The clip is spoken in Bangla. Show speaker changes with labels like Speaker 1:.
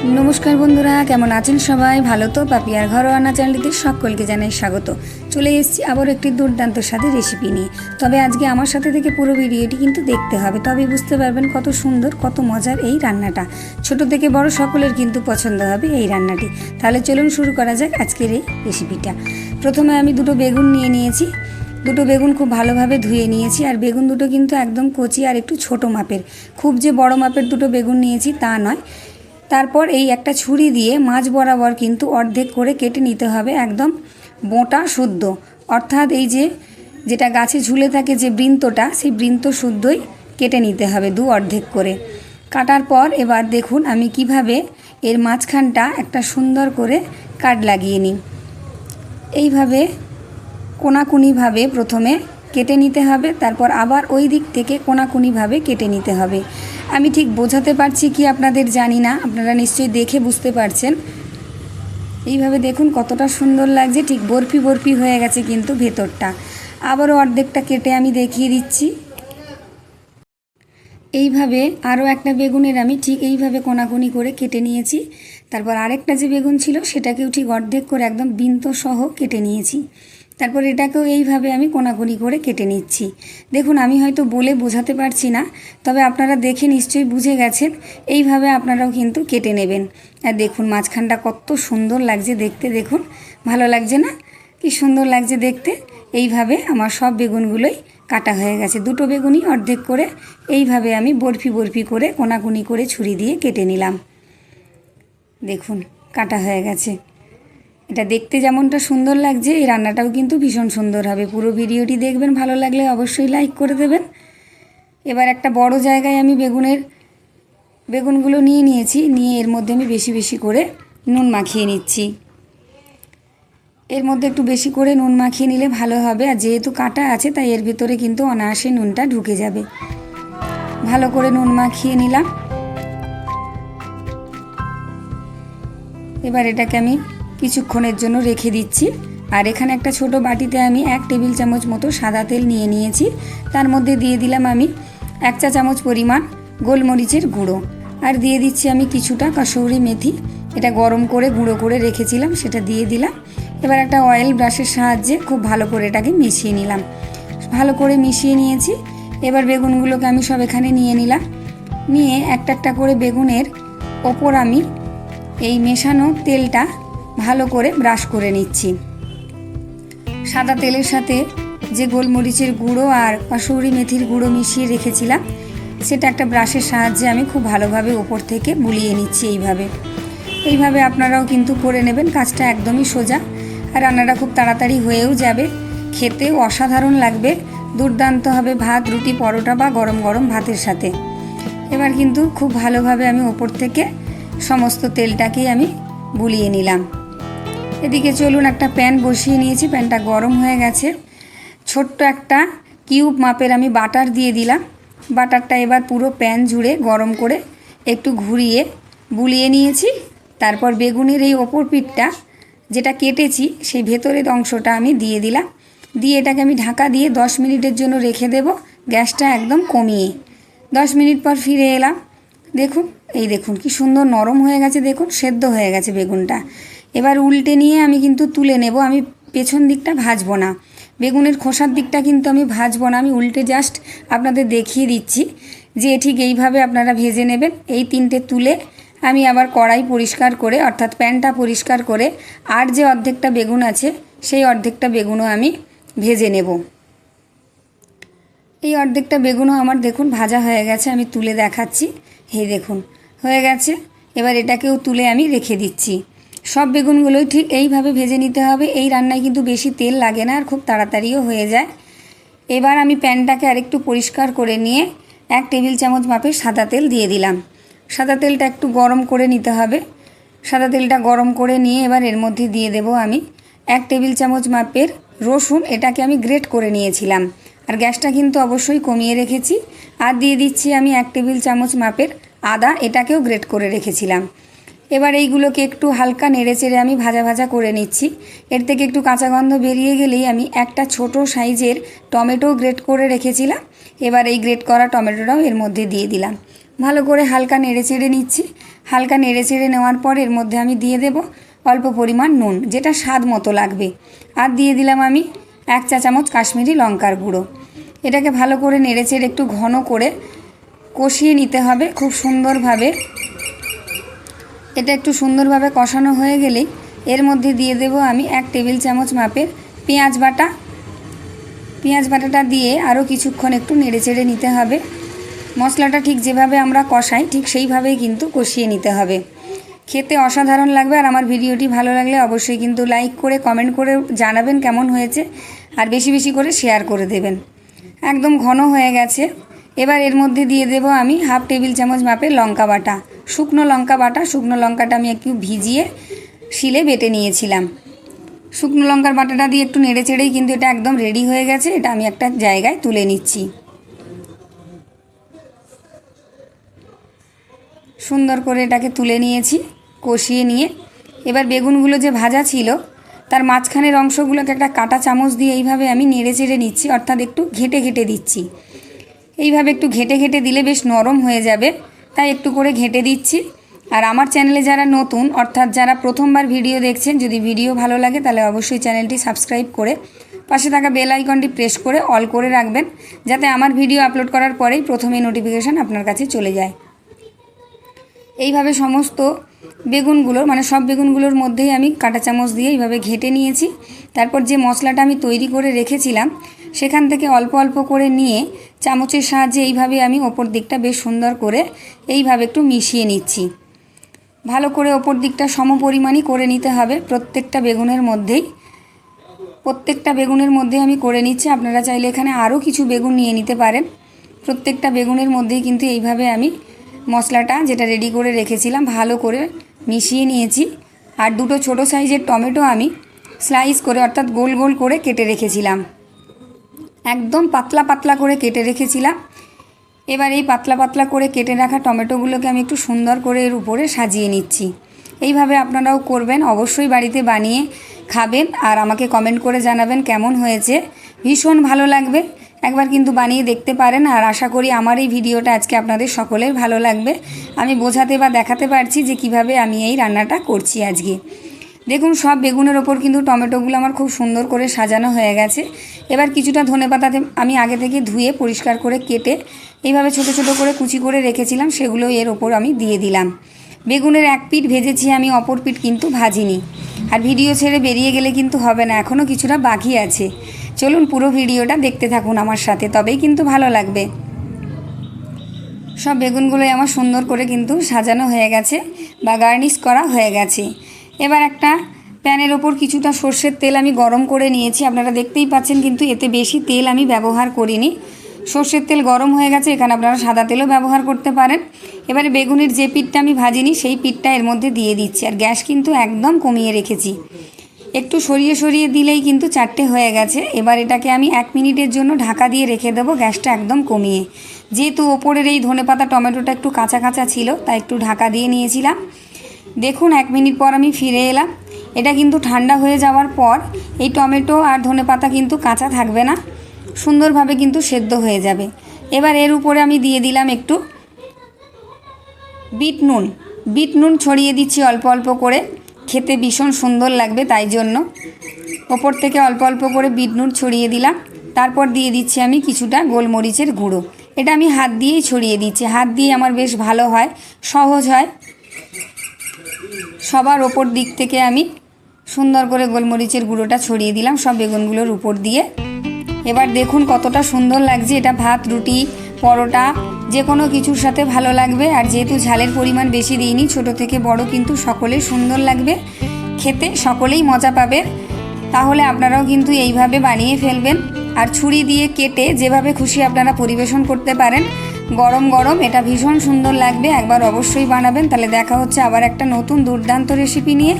Speaker 1: নমস্কার বন্ধুরা, কেমন আছেন সবাই? ভালো তো? পাপিয়ার ঘরোয়ানা চ্যানেলটিতে সকলকে জানাই স্বাগত। চলে এসেছি আবার একটি দুর্দান্ত স্বাদে রেসিপি নিয়ে। তবে আজকে আমার সাথে থেকে পুরো ভিডিওটি কিন্তু দেখতে হবে। তবে বুঝতে পারবেন কত সুন্দর, কত মজার এই রান্নাটা। ছোট থেকে বড় সকলের কিন্তু পছন্দ হবে এই রান্নাটি। তাহলে চলুন শুরু করা যাক আজকের এই রেসিপিটা প্রথমে আমি দুটো বেগুন নিয়ে নিয়েছি। দুটো বেগুন খুব ভালোভাবে ধুয়ে নিয়েছি। আর বেগুন দুটো কিন্তু একদম কচি আর একটু ছোট মাপের। খুব যে বড় মাপের দুটো বেগুন নিয়েছি তা নয়। তারপর এই একটা ছুরি দিয়ে মাছ বরাবর কিন্তু অর্ধেক করে কেটে নিতে হবে একদম বোঁটা শুদ্ধ। অর্থাৎ এই যে, যেটা গাছে ঝুলে থাকে যে বৃন্তটা, সেই বৃন্ত শুদ্ধই কেটে নিতে হবে দু অর্ধেক করে। কাটার পর এবার দেখুন আমি কীভাবে এর মাঝখানটা একটা সুন্দর করে কাট লাগিয়ে নিই। এইভাবে, কোনাকুনিভাবে প্রথমে কেটে নিতে হবে, তারপর আবার ওই দিক থেকে কোনাকুনিভাবে কেটে নিতে হবে। আমি ঠিক বোঝাতে পারছি কি আপনাদের জানি না, আপনারা নিশ্চয়ই দেখে বুঝতে পারছেন। এইভাবে দেখুন কতটা সুন্দর লাগছে, ঠিক বরফি বরফি হয়ে গেছে কিন্তু ভেতরটা। আবারও অর্ধেকটা কেটে আমি দেখিয়ে দিচ্ছি। এইভাবে আরও একটা বেগুনের আমি ঠিক এইভাবে কোনাকুনি করে কেটে নিয়েছি। তারপর আরেকটা যে বেগুন ছিল, সেটাকেও ঠিক অর্ধেক করে একদম বিন্ত সহ কেটে নিয়েছি। তারপর এটাকেও এইভাবে আমি কোনাকুনি করে কেটে নিচ্ছি। দেখুন, আমি হয়তো বলে বোঝাতে পারছি না, তবে আপনারা দেখে নিশ্চয়ই বুঝে গেছেন, এইভাবে আপনারাও কিন্তু কেটে নেবেন। আর দেখুন, মাঝখানটা কত সুন্দর লাগছে দেখতে, দেখুন, ভালো লাগছে না? কি সুন্দর লাগছে দেখতে। এইভাবে আমার সব বেগুনগুলোই কাটা হয়ে গেছে। দুটো বেগুনই অর্ধেক করে এইভাবে আমি বরফি বরফি করে কোনাকুনি করে ছুরি দিয়ে কেটে নিলাম। দেখুন, কাটা হয়ে গেছে। এটা দেখতে যেমনটা সুন্দর লাগছে, এই রান্নাটাও কিন্তু ভীষণ সুন্দর হবে। পুরো ভিডিওটি দেখবেন, ভালো লাগলে অবশ্যই লাইক করে দেবেন। এবার একটা বড় জায়গায় আমি বেগুনের, বেগুনগুলো নিয়ে নিয়েছি, নিয়ে এর মধ্যে আমি বেশি বেশি করে নুন মাখিয়ে নিচ্ছি। এর মধ্যে একটু বেশি করে নুন মাখিয়ে নিলে ভালো হবে, আর যেহেতু কাটা আছে, তাই এর ভিতরে কিন্তু অনায়াসে নুনটা ঢুকে যাবে। ভালো করে নুন মাখিয়ে নিলাম। এবার এটাকে আমি কিছুক্ষণের জন্য রেখে দিচ্ছি। আর এখানে একটা ছোট বাটিতে আমি এক টেবিল চামচ মতো সাদা তেল নিয়ে নিয়েছি। তার মধ্যে দিয়ে দিলাম আমি এক চা চামচ পরিমাণ গোলমরিচের গুঁড়ো। আর দিয়ে দিচ্ছি আমি কিছুটা কসৌরি মেথি। এটা গরম করে গুঁড়ো করে রেখেছিলাম, সেটা দিয়ে দিলাম। এবার একটা অয়েল ব্রাশের সাহায্যে খুব ভালো করে এটাকে মিশিয়ে নিলাম। ভালো করে মিশিয়ে নিয়েছি। এবার বেগুনগুলোকে আমি সব এখানে নিয়ে নিলাম। নিয়ে একটা একটা করে বেগুনের ওপর আমি এই মেশানো তেলটা ভালো করে ব্রাশ করে নিচ্ছি। সাদা তেলের সাথে যে গোলমরিচের গুঁড়ো আর কসৌরি মেথির গুঁড়ো মিশিয়ে রেখেছিলাম, সেটা একটা ব্রাশের সাহায্যে আমি খুব ভালোভাবে ওপর থেকে বুলিয়ে নিচ্ছি এইভাবে। এইভাবে আপনারাও কিন্তু করে নেবেন, কাজটা একদমই সোজা। আর রান্নাটা খুব তাড়াতাড়ি হয়েও যাবে, খেতেও অসাধারণ লাগবে। দুর্দান্ত হবে ভাত, রুটি, পরোটা বা গরম গরম ভাতের সাথে। এবার কিন্তু খুব ভালোভাবে আমি ওপর থেকে সমস্ত তেলটাকেই আমি বুলিয়ে নিলাম। এদিকে চলুন একটা প্যান বসিয়ে নিয়েছি, প্যানটা গরম হয়ে গেছে। ছোট্ট একটা কিউব মাপের আমি বাটার দিয়ে দিলাম। বাটারটা এবার পুরো প্যান জুড়ে গরম করে একটু ঘুরিয়ে বুলিয়ে নিয়েছি। তারপর বেগুনের এই ওপর পিঠটা যেটা কেটেছি, সেই ভেতরের অংশটা আমি দিয়ে দিলাম। দিয়ে এটাকে আমি ঢাকা দিয়ে দশ মিনিটের জন্য রেখে দেব। গ্যাসটা একদম কমিয়ে। দশ মিনিট পর ফিরে এলাম। দেখুন, এই দেখুন কি সুন্দর নরম হয়ে গেছে, দেখুন, সেদ্ধ হয়ে গেছে বেগুনটা। এবার উল্টে নিয়ে আমি কিন্তু তুলে নেব, আমি পেছন দিকটা ভাজবো না। বেগুনের খোসার দিকটা কিন্তু আমি ভাজবো না, আমি উল্টে জাস্ট আপনাদের দেখিয়ে দিচ্ছি যে ঠিক এইভাবে আপনারা ভেজে নেবেন। এই তিনটে তুলে আমি আবার কড়াই পরিষ্কার করে, অর্থাৎ প্যানটা পরিষ্কার করে, আর যে অর্ধেকটা বেগুন আছে, সেই অর্ধেকটা বেগুনও আমি ভেজে নেব। এই অর্ধেকটা বেগুনও আমার দেখুন ভাজা হয়ে গেছে, আমি তুলে দেখাচ্ছি। হে দেখুন, হয়ে গেছে। এবার এটাকেও তুলে আমি রেখে দিচ্ছি। সব বেগুনগুলোই ঠিক এইভাবে ভেজে নিতে হবে। এই রান্নায় কিন্তু বেশি তেল লাগে না আর খুব তাড়াতাড়িও হয়ে যায়। এবার আমি প্যানটাকে আরেকটু পরিষ্কার করে নিয়ে এক টেবিল চামচ মাপের সাদা তেল দিয়ে দিলাম। সাদা তেলটা একটু গরম করে নিতে হবে। সাদা তেলটা গরম করে নিয়ে এবার এর মধ্যে দিয়ে দেব আমি এক টেবিল চামচ মাপের রসুন। এটাকে আমি গ্রেট করে নিয়েছিলাম। আর গ্যাসটা কিন্তু অবশ্যই কমিয়ে রেখেছি। আর দিয়ে দিচ্ছি আমি এক টেবিল চামচ মাপের আদা। এটাকেও গ্রেট করে রেখেছিলাম। এবার এইগুলোকে একটু হালকা নেড়ে চেড়ে আমি ভাজা ভাজা করে নিচ্ছি। এর থেকে একটু কাঁচা গন্ধ বেরিয়ে গেলেই আমি একটা ছোট সাইজের টমেটো গ্রেট করে রেখেছিলাম। এবার এই গ্রেট করা টমেটোটাও এর মধ্যে দিয়ে দিলাম। ভালো করে হালকা নেড়ে চেড়ে নিচ্ছি। হালকা নেড়ে চেড়ে নেওয়ার পর এর মধ্যে আমি দিয়ে দেব অল্প পরিমাণ নুন, যেটা স্বাদ মতো লাগবে। আর দিয়ে দিলাম আমি এক চা চামচ কাশ্মীরি লঙ্কার গুঁড়ো। এটাকে ভালো করে নেড়ে চেড়ে একটু ঘন করে কষিয়ে নিতে হবে খুব সুন্দরভাবে। এটা একটু সুন্দরভাবে কষানো হয়ে গেলেই এর মধ্যে দিয়ে দেব আমি এক টেবিল চামচ মাপের পেঁয়াজ বাটা। পেঁয়াজ বাটাটা দিয়ে আরও কিছুক্ষণ একটু নেড়ে চেড়ে নিতে হবে। মশলাটা ঠিক যেভাবে আমরা কষাই, ঠিক সেইভাবেই কিন্তু কষিয়ে নিতে হবে। খেতে অসাধারণ লাগবে আর আমার ভিডিওটি ভালো লাগলে অবশ্যই কিন্তু লাইক করে, কমেন্ট করে জানাবেন কেমন হয়েছে। আর বেশি বেশি করে শেয়ার করে দেবেন। একদম ঘন হয়ে গেছে। এবার এর মধ্যে দিয়ে দেব আমি হাফ টেবিল চামচ মাপের লঙ্কা বাটা। শুকনো লঙ্কা বাটা, শুকনো লঙ্কাটা আমি একটু ভিজিয়ে শিলে বেটে নিয়েছিলাম। শুকনো লঙ্কার বাটাটা দিয়ে একটু নেড়ে চেড়েই কিন্তু এটা একদম রেডি হয়ে গেছে, এটা আমি একটা জায়গায় তুলে নিচ্ছি। সুন্দর করে এটাকে তুলে নিয়েছি, কষিয়ে নিয়ে। এবার বেগুনগুলো যে ভাজা ছিল, তার মাঝখানের অংশগুলোকে একটা কাটা চামচ দিয়ে এইভাবে আমি নেড়ে চেড়ে নিচ্ছি, অর্থাৎ একটু ঘেটে ঘেটে দিচ্ছি। এইভাবে একটু ঘেটে ঘেটে দিলে বেশ নরম হয়ে যাবে। তাই একটু করে ঘেটে দিচ্ছি। আর আমার চ্যানেলে যারা নতুন, অর্থাৎ যারা প্রথমবার ভিডিও দেখছেন, যদি ভিডিও ভালো লাগে, তাহলে অবশ্যই চ্যানেলটি সাবস্ক্রাইব করে পাশে থাকা বেল আইকনটি প্রেস করে অল করে রাখবেন, যাতে আমার ভিডিও আপলোড করার পরেই প্রথমে নোটিফিকেশান আপনার কাছে চলে যায়। এইভাবে সমস্ত বেগুনগুলোর মানে সব বেগুনগুলোর মধ্যেই আমি কাঁটা চামচ দিয়ে এইভাবে ঘেটে নিয়েছি। তারপর যে মশলাটা আমি তৈরি করে রেখেছিলাম, সেখান থেকে অল্প অল্প করে নিয়ে চামচের সাহায্যে এইভাবে আমি ওপর দিকটা বেশ সুন্দর করে এইভাবে একটু মিশিয়ে নিচ্ছি। ভালো করে ওপর দিকটা সম পরিমাণই করে নিতে হবে। প্রত্যেকটা বেগুনের মধ্যেই, প্রত্যেকটা বেগুনের মধ্যে আমি করে নিচ্ছি। আপনারা চাইলে এখানে আরও কিছু বেগুন নিয়ে নিতে পারেন। প্রত্যেকটা বেগুনের মধ্যেই কিন্তু এইভাবে আমি মশলাটা যেটা রেডি করে রেখেছিলাম, ভালো করে মিশিয়ে নিয়েছি। আর দুটো ছোট সাইজের টমেটো আমি স্লাইস করে অর্থাৎ গোল গোল করে কেটে রেখেছিলাম। একদম পাতলা পাতলা করে কেটে রেখেছিলাম। এবার এই পাতলা পাতলা করে কেটে রাখা টমেটোগুলোকে আমি একটু সুন্দর করে এর উপরে সাজিয়ে নিচ্ছি। এইভাবে আপনারাও করবেন, অবশ্যই বাড়িতে বানিয়ে খাবেন আর আমাকে কমেন্ট করে জানাবেন কেমন হয়েছে। ভীষণ ভালো লাগবে। একবার কিন্তু বানিয়ে দেখতে পারেন আর আশা করি আমার এই ভিডিওটা আজকে আপনাদের সকলের ভালো লাগবে। আমি বোঝাতে বা দেখাতে পারছি যে কীভাবে আমি এই রান্নাটা করছি আজকে। দেখুন, সব বেগুনের ওপর কিন্তু টমেটোগুলো আমার খুব সুন্দর করে সাজানো হয়ে গেছে। এবার কিছুটা ধনে পাতাতে আমি আগে থেকে ধুয়ে পরিষ্কার করে কেটে এইভাবে ছোট ছোট করে কুচি করে রেখেছিলাম, সেগুলো এর ওপর আমি দিয়ে দিলাম। বেগুনের এক পিঠ ভেজেছি, আমি অপর পিঠ কিন্তু ভাজিনি। আর ভিডিও ছেড়ে বেরিয়ে গেলে কিন্তু হবে না এখনও কিছুটা বাকি আছে। চলুন পুরো ভিডিওটা দেখতে থাকুন আমার সাথে, তবেই কিন্তু ভালো লাগবে। সব বেগুনগুলোই আমার সুন্দর করে কিন্তু সাজানো হয়ে গেছে বা গার্নিশ করা হয়ে গেছে। এবার একটা প্যানের ওপর কিছুটা সর্ষের তেল আমি গরম করে নিয়েছি। আপনারা দেখতেই পাচ্ছেন কিন্তু এতে বেশি তেল আমি ব্যবহার করিনি। সর্ষের তেল গরম হয়ে গেছে, এখানে আপনারা সাদা তেলও ব্যবহার করতে পারেন। এবারে বেগুনের যে পিঠটা আমি ভাজিনি, সেই পিঠটা এর মধ্যে দিয়ে দিচ্ছি। আর গ্যাস কিন্তু একদম কমিয়ে রেখেছি। একটু সরিয়ে সরিয়ে দিলেই কিন্তু চারটে হয়ে গেছে। এবার এটাকে আমি এক মিনিটের জন্য ঢাকা দিয়ে রেখে দেবো, গ্যাসটা একদম কমিয়ে। যেহেতু ওপরের এই ধনেপাতা, টমেটোটা একটু কাঁচা কাঁচা ছিল, তাই একটু ঢাকা দিয়ে নিয়েছিলাম। দেখুন, এক মিনিট পর আমি ফিরে এলাম। এটা কিন্তু ঠান্ডা হয়ে যাওয়ার পর এই টমেটো আর ধনেপাতা কিন্তু কাঁচা থাকবে না। সুন্দরভাবে কিন্তু সেদ্ধ হয়ে যাবে। এবার এর উপরে আমি দিয়ে দিলাম একটু বিট নুন। বিট নুন ছড়িয়ে দিচ্ছি অল্প অল্প করে। খেতে ভীষণ সুন্দর লাগবে তাই জন্য। ওপর থেকে অল্প অল্প করে বিট নুন ছড়িয়ে দিলাম। তারপর দিয়ে দিচ্ছি আমি কিছুটা গোলমরিচের গুঁড়ো। এটা আমি হাত দিয়েই ছড়িয়ে দিচ্ছি। হাত দিয়ে আমার বেশ ভালো হয়, সহজ হয়। সবার ওপর দিক থেকে আমি সুন্দর করে গোলমরিচের গুঁড়োটা ছড়িয়ে দিলাম, সব বেগুনগুলোর উপর দিয়ে। এবার দেখুন কতটা সুন্দর লাগছে, এটা ভাত, রুটি, পরোটা যে কোনো কিছুর সাথে ভালো লাগবে। আর যেহেতু ঝালের পরিমাণ বেশি দিইনি, ছোট থেকে বড় কিন্তু সকলেই সুন্দর লাগবে। খেতে সকলেই মজা পাবে। তাহলে আপনারাও কিন্তু এইভাবে বানিয়ে ফেলবেন। আর ছুরি দিয়ে কেটে যেভাবে খুশি আপনারা পরিবেশন করতে পারেন। গরম গরম, এটা ভীষণ সুন্দর লাগবে, একবার অবশ্যই বানাবেন, তাহলে দেখা হচ্ছে আবার একটা নতুন দুর্দান্ত রেসিপি নিয়ে।